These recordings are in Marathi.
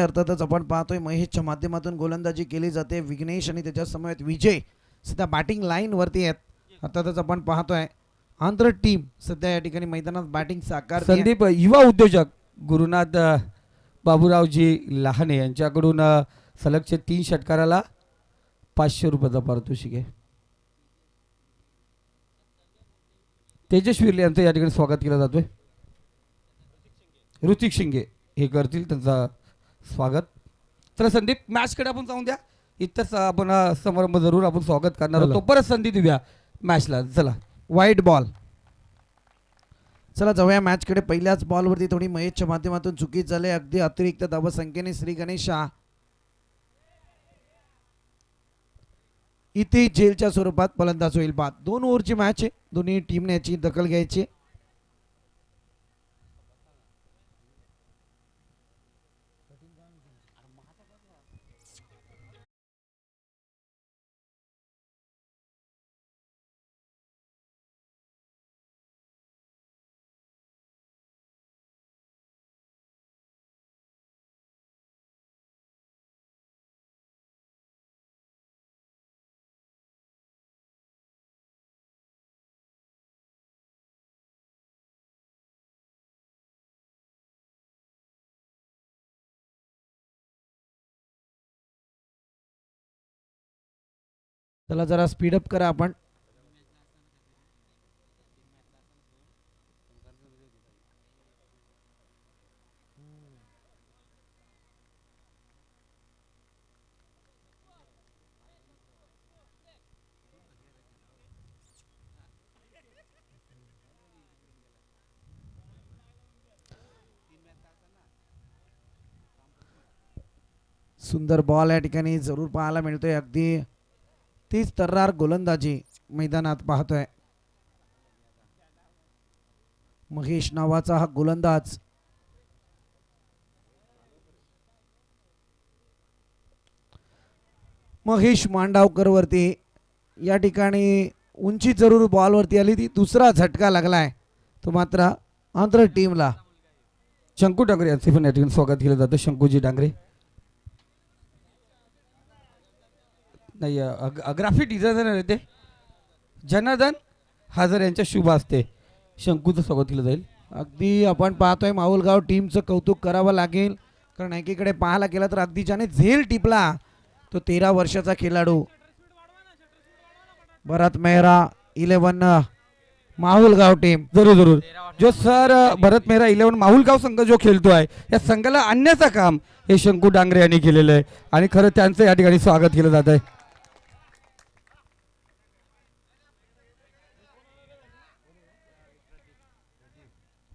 अर्थातच आपण पाहतोय महेशच्या माध्यमातून गोलंदाजी केली जाते. विघ्नेश आणि त्याच्यासमवेत विजय सध्या बॅटिंग लाईन वरती आहेत. अर्थातच आपण पाहतोय आंध्र टीम सध्या या ठिकाणी मैदानात बॅटिंग साकार संदीप युवा उद्योजक गुरुनाथ बाबूरावजी लहाने यांच्याकडून सलगचे तीन षटकाराला पाचशे रुपयाचा पारितोषिक आहे. तेजस विर्ले यांचं या ठिकाणी स्वागत केलं जातोय. ऋतिक शिंगे हे करतील त्यांचा स्वागत. तर संदीप मॅचकडे आपण जाऊन द्या. इथंच आपण समारंभ जरूर आपण स्वागत करणार. आहोत. परत संधी देऊया मॅचला चला. वाईट बॉल चला जाऊया मॅचकडे पहिल्याच बॉलवरती थोडी महेशच्या माध्यमातून चुकीच झाले. अगदी अतिरिक्त धावसंख्येने श्री गणेश शहा इथे जेलच्या स्वरूपात फलंदाज होईल. बाद दोन ओव्हरची मॅच आहे. दोन्ही टीमने याची दखल घ्यायची. त्याला जरा स्पीडअप करा आपण. सुंदर बॉल या ठिकाणी जरूर पाहायला मिळतोय. अगदी तीच तर्रार गोलंदाजी मैदानात पाहतोय. महेश नावाचा हा गोलंदाज. महेश मांडावकर वरती या ठिकाणी उंची जरूर बॉलवरती आली. ती दुसरा झटका लागलाय. तो मात्र आंध्र टीमला. शंकू डांगरे यांचे पण या ठिकाणी स्वागत केलं जातं. शंकूजी डांगरे. नाही ग्राफिक डिझायनर आहे ते. जनार्दन हजर यांच्या शुभ असते शंकूचं स्वागत केलं जाईल. अगदी आपण पाहतोय माहुलगाव टीमचं कौतुक करावं लागेल. कारण एकीकडे पाहायला गेलं तर अगदी ज्याने झेल टिपला तो तेरा वर्षाचा खेळाडू. भरत मेहरा इलेव्हन माहुलगाव टीम जरूर जरूर. जो सर भरत मेहरा इलेव्हन माहुलगाव संघ जो खेळतोय या संघाला आणण्याचं काम हे शंकू डांगरे यांनी केलेलं आहे. आणि खरं त्यांचं या ठिकाणी स्वागत केलं जात आहे.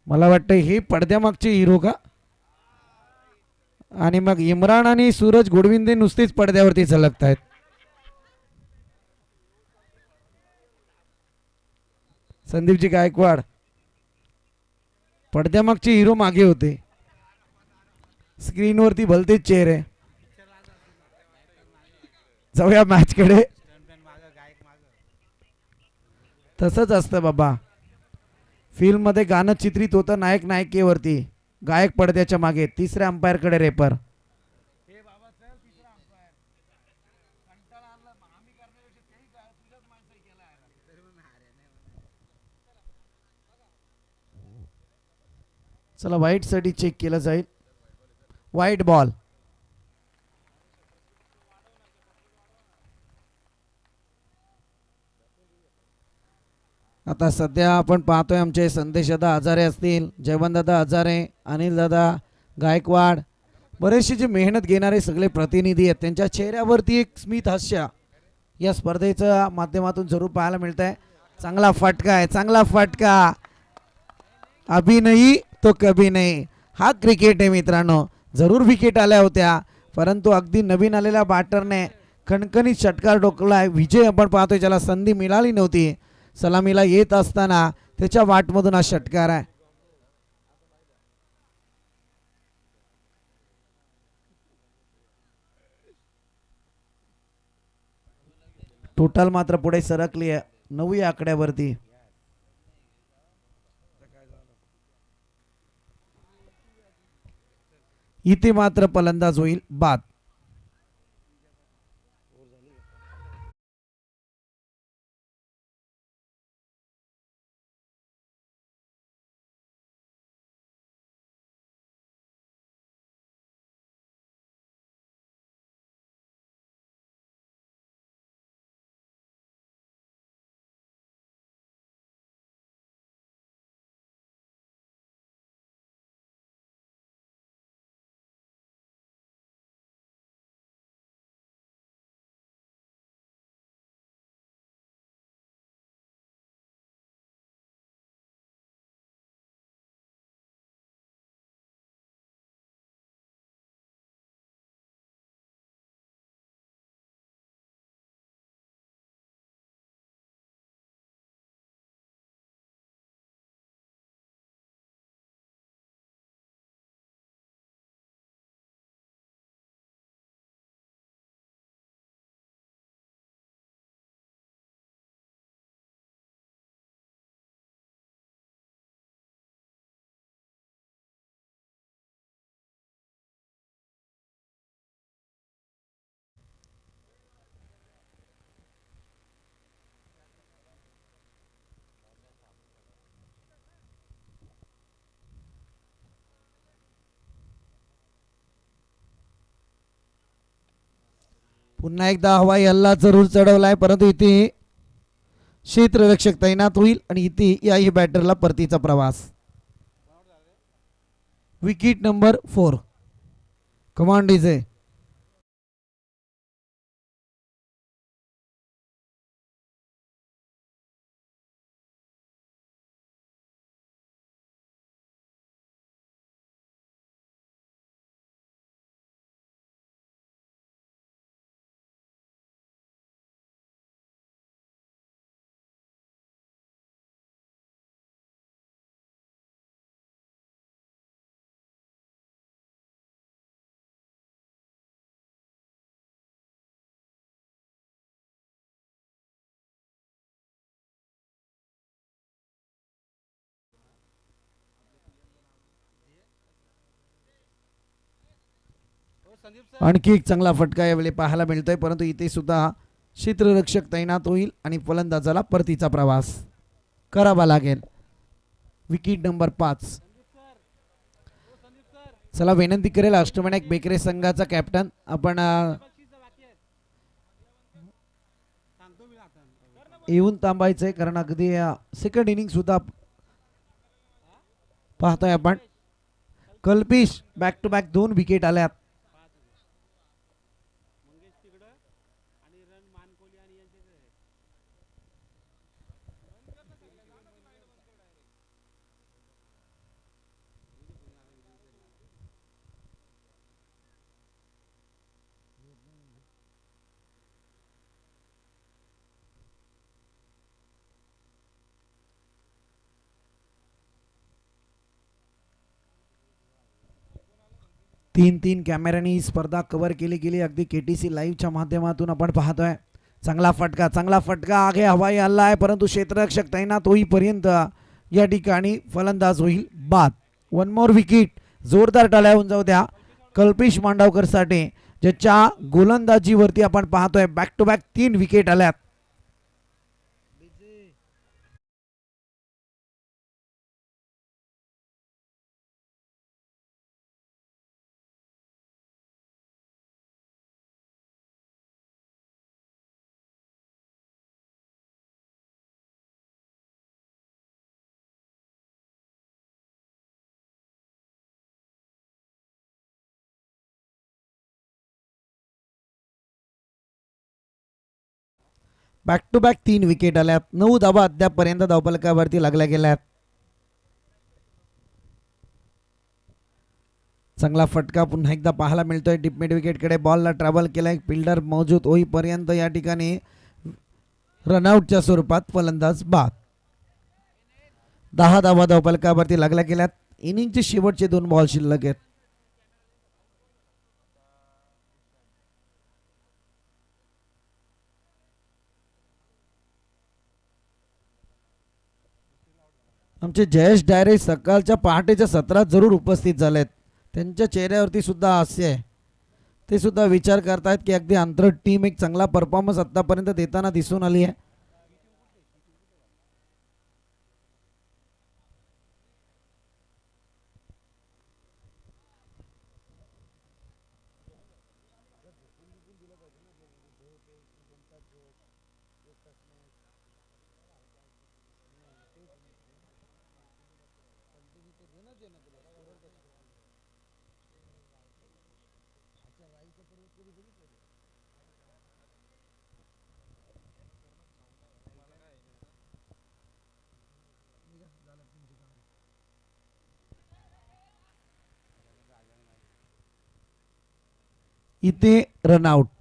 मला वाटतं हे पडद्यामागचे हिरो का? आणि मग इम्रान आणि सूरज गोडविंदे नुसतेच पडद्यावरती झलकत आहेत संदीपजी गायकवाड पडद्यामागचे हिरो मागे होते. स्क्रीनवरती भलतेच चेहरे. जाऊया मॅचकडे तसंच असतं बाबा. फिल्ममध्ये गाणं चित्रित होतं नायक नायिकेवरती. गायक पडद्याच्या मागे. तिसऱ्या अंपायरकडे रेपर चला वाईटसाठी चेक केलं जाईल. वाईट बॉल आता सध्या आपण पाहतोय आमचे संदेशदा आजारे हजारे असतील जयवंतदा आजारे हजारे गायकवाड बरेचसे जे मेहनत घेणारे सगळे प्रतिनिधी आहेत त्यांच्या चेहऱ्यावरती एक स्मित हास्य या स्पर्धेच्या माध्यमातून जरूर पाहायला मिळत आहे चांगला फटका आहे चांगला फटका. अभिनयी तो कभी नाही हा क्रिकेट आहे मित्रांनो. जरूर विकेट आल्या होत्या परंतु अगदी नवीन आलेल्या बॅटरने खणखणीत षटकार डोकला विजय आपण पाहतोय ज्याला संधी मिळाली नव्हती. सलामीला येत असताना त्याच्या वाटमधून हा षटकार आहे. टोटल मात्र पुढे सरकली आहे. नऊ आकड्यावरती. इथे मात्र फलंदाज होईल बाद. पुन्हा एकदा हवाई हल्ला जरूर चढवलाय परंतु इथे क्षेत्ररक्षक तैनात होईल आणि इथे याही बॅटरला परतीचा प्रवास. Wicket number four command DJ आणखी एक चांगला फटका यावेळी पाहायला मिळतोय परंतु इथे सुद्धा क्षेत्ररक्षक तैनात होईल आणि फलंदाजाला परतीचा प्रवास करावा लागेल. विकेट नंबर पाच. चला विनंती करेल अष्टमनायक बेकरे संघाचा कॅप्टन आपण येऊन थांबायचंय कारण अगदी सेकंड इनिंग सुद्धा पाहतोय आपण. कल्पिश बॅक टू बॅक दोन विकेट आल्यात. तीन तीन कॅमेऱ्याने ही स्पर्धा कव्हर केली गेली अगदी के टी सी लाईव्हच्या माध्यमातून आपण पाहतोय. चांगला फटका चांगला फटका. आगे हवाई हल्ला आहे परंतु क्षेत्ररक्षक तैनात होईपर्यंत या ठिकाणी फलंदाज होईल बाद. वन मोर विकेट जोरदार टाळ्याहून जाऊ द्या. कल्पेश मांडवकरसाठी ज्याच्या गोलंदाजीवरती आपण पाहतोय. बॅक टू बॅक तीन विकेट आल्यात. बॅक टू बॅक तीन विकेट आल्यात. नऊ धावा अद्यापपर्यंत धावपलकावरती लागल्या गेल्यात. चांगला फटका पुन्हा एकदा पाहायला मिळतोय. डिपमिड विकेटकडे बॉलला ट्रॅव्हल केलाय. फिल्डर मौजूद होईपर्यंत या ठिकाणी रनआउटच्या स्वरूपात फलंदाज बाद. दहा धावा धावपलकावरती लागल्या गेल्यात. इनिंगचे शेवटचे दोन बॉल शिल्लक आहेत. आमचे जयेश डायरे सकाळच्या पहाटेच्या सत्रात जरूर उपस्थित झालेत. त्यांच्या चेहऱ्यावरती सुद्धा हास्य आहे. ते सुद्धा विचार करतायत की अगदी आंतर टीम एक चांगला परफॉर्मन्स आत्तापर्यंत देताना दिसून आली आहे. इथे रनआउट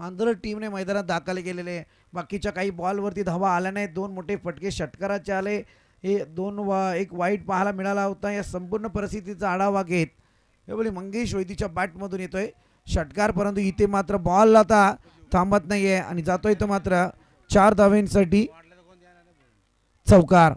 आंध्र टीमने मैदानात दाखल केलेले आहे. बाकीच्या काही बॉलवरती धावा आल्या नाहीत. दोन मोठे फटके षटकाराचे आले. हे दोन वा एक वाईट पाहायला मिळाला होता. या संपूर्ण परिस्थितीचा आढावा घेत यावेळी मंगेश वैदीच्या बॅटमधून येतोय. षटकार परंतु इथे मात्र बॉल आता थांबत नाहीये आणि जातोय तो मात्र चार धावेंसाठी चौकार.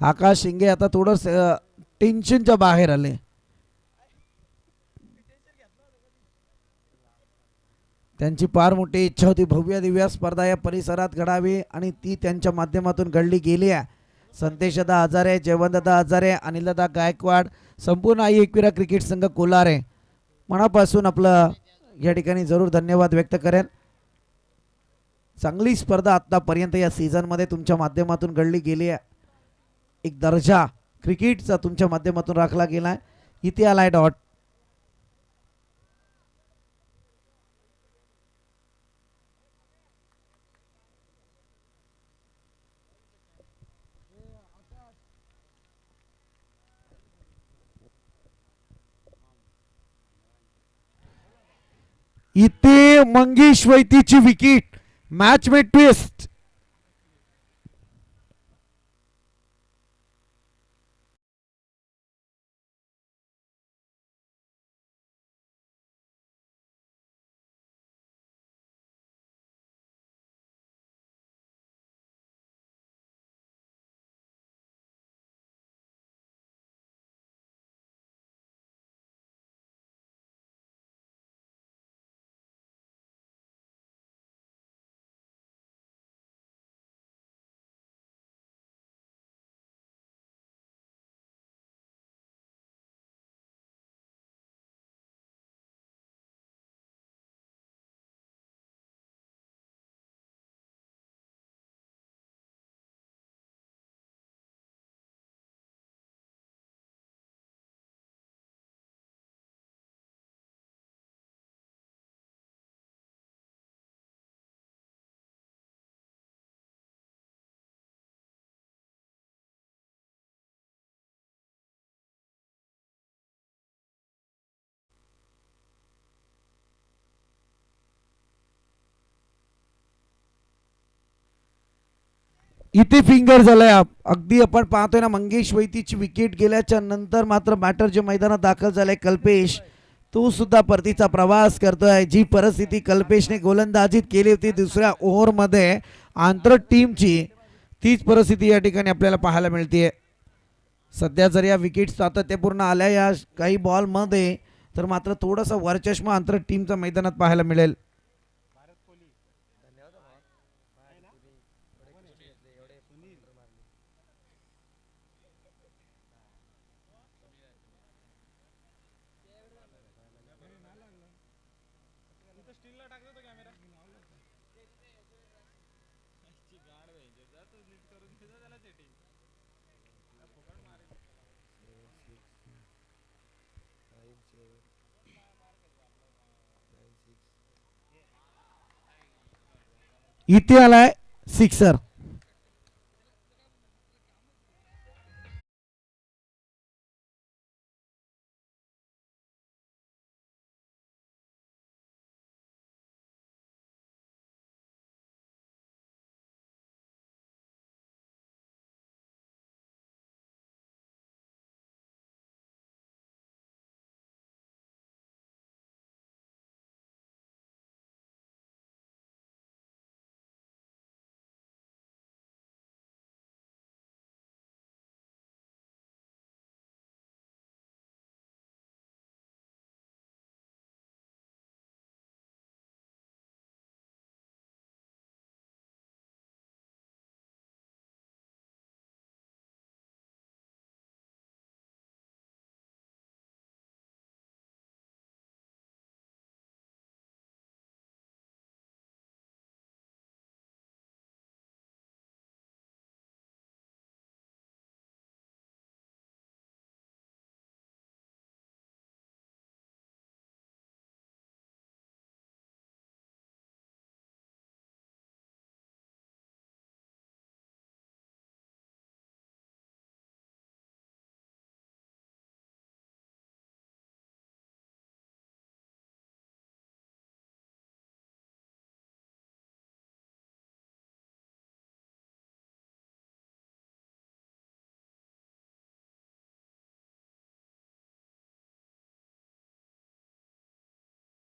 आकाश शिंगे आता थोडं टेन्शनच्या बाहेर आले. त्यांची फार मोठी इच्छा होती. भव्य दिव्या स्पर्धा या परिसरात घडावी आणि ती त्यांच्या माध्यमातून घडली गेली आहे. संतेशदा आजारे जयवंतदा आजारे अनिलदा गायकवाड संपूर्ण आई एकविरा क्रिकेट संघ कोलारे. मनापासून आपलं या ठिकाणी जरूर धन्यवाद व्यक्त करेन. चांगली स्पर्धा आत्तापर्यंत या सीझनमध्ये तुमच्या माध्यमातून घडली गेली आहे. एक दर्जा क्रिकेटचा तुमच्या माध्यमातून राखला गेला आहे इथे आलाय डॉट. इथे मंगेश वैतीची विकेट मॅच मे ट्विस्ट इथे फिंगर झालाय. अगदी आपण पाहतोय ना मंगेश वैतीची विकेट गेल्याच्यानंतर मात्र बॅटर जे मैदानात दाखल झालाय कल्पेश तो सुद्धा परतीचा प्रवास करतोय. जी परिस्थिती कल्पेशने गोलंदाजीत केली होती दुसऱ्या ओव्हरमध्ये आंतर टीमची तीच परिस्थिती या ठिकाणी आपल्याला पाहायला मिळते सध्या जर या विकेट सातत्यपूर्ण आल्या या काही बॉलमध्ये तर मात्र थोडासा वरचष्मा आंतर टीमचा मैदानात पाहायला मिळेल. इथे आलाय सिक्सर.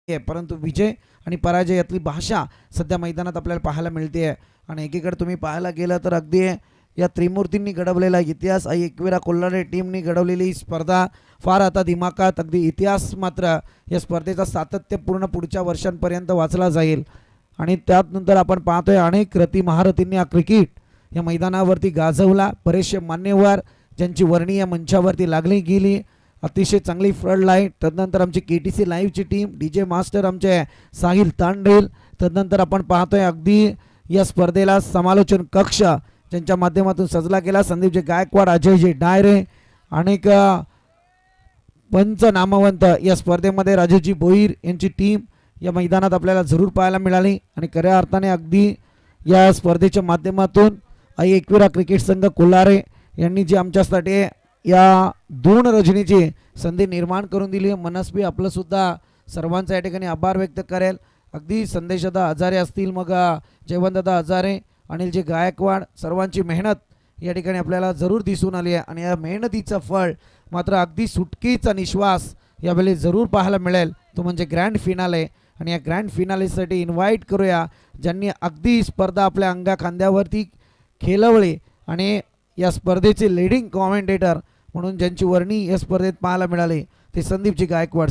आहे. परंतु विजय आणि पराजय यातली भाषा सध्या मैदानात आपल्याला पाहायला मिळते आहे. आणि एकीकडे तुम्ही पाहायला गेलं तर अगदी या त्रिमूर्तींनी घडवलेला इतिहास आणि एकविरा कोल्हाडे टीमनी घडवलेली स्पर्धा फार आता दिमाकात अगदी इतिहास मात्र या स्पर्धेचा सातत्यपूर्ण पुढच्या वर्षांपर्यंत वाचला जाईल. आणि त्यानंतर आपण पाहतोय अनेक रती महारथींनी हा क्रिकेट या मैदानावरती गाजवला. बरेचसे मान्यवर ज्यांची वर्णी या मंचावरती लागली गेली. अतिशय चांगली फ्रंट लाईन. तदनंतर आमची के टी सी लाईव्हची टीम डी जे मास्टर आमचे साहिल तांडेल. तदनंतर आपण पाहतोय अगदी या स्पर्धेला समालोचन कक्ष ज्यांच्या माध्यमातून सजला गेला. संदीपजी गायकवाड अजयजी डायरे अनेक पंच नामवंत या स्पर्धेमध्ये राजूजी भोईर यांची टीम या मैदानात आपल्याला जरूर पाहायला मिळाली. आणि खऱ्या अर्थाने अगदी या स्पर्धेच्या माध्यमातून आई एकविरा क्रिकेट संघ कोल्हारे यांनी जे आमच्यासाठी या दोन रजनीची संधी निर्माण करून दिली. आहे मनस्वी आपलंसुद्धा सर्वांचा या ठिकाणी आभार व्यक्त करेल. अगदी संदेशदा हजारे असतील मग जयवंतदादा जयवंतदा हजारे अनिलजी गायकवाड सर्वांची मेहनत या ठिकाणी आपल्याला जरूर दिसून आली आहे आणि या मेहनतीचं फळ मात्र अगदी सुटकीचा निश्वास यावेळी जरूर पाहायला मिळेल. तो म्हणजे ग्रँड फिनाले आणि या ग्रँड फिनालेसाठी इन्व्हाइट करूया ज्यांनी अगदी स्पर्धा आपल्या अंगा खांद्यावरती खेळवली आणि या स्पर्धेचे लिडिंग कॉमेंटेटर म्हणून ज्यांची वर्णी या स्पर्धेत पाहायला मिळाली ते संदीपजी गायकवाड